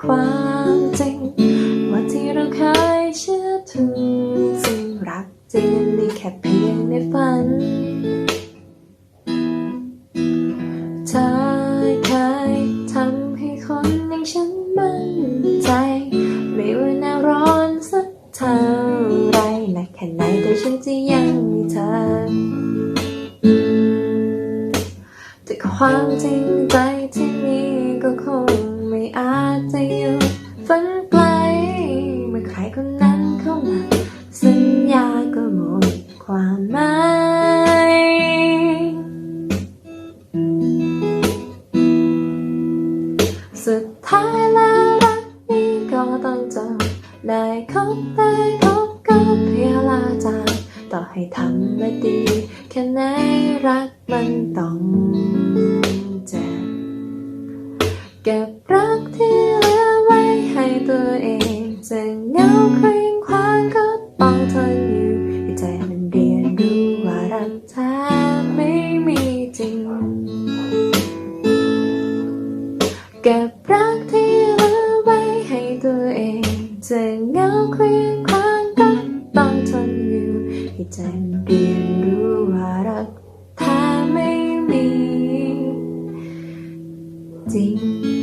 ความจริง ว่าที่เราเคยเชื่อถือจริงรักจริงมีแค่เพียงในฝันเธอเคยทำให้คนอย่างฉันมั่นใจ ไม่ว่าหน้าร้อนสักเท่าไรนะแค่ไหนแต่ฉันจะยังมีเธอแต่ความจริงใจที่มีก็คง อาจจะอยู่ฝันไกล เมื่อใครคนนั้นเข้ามาสัญญาก็หมดความหมายสุดท้ายแล้วรักนี้ก็ต้องจบได้คบได้พบก็เพียงลาจากต่อให้ทำไม่ดีแค่ไหนรักมันต้องเจ็บเก็บ ก็บรักที่เหลือไว้ให้ตัวเองจะเงาเคลียคว้างก็ต้องทนอยู่ที่ใจเปลี่ยนรู้ว่ารักแท้ไม่มีจริง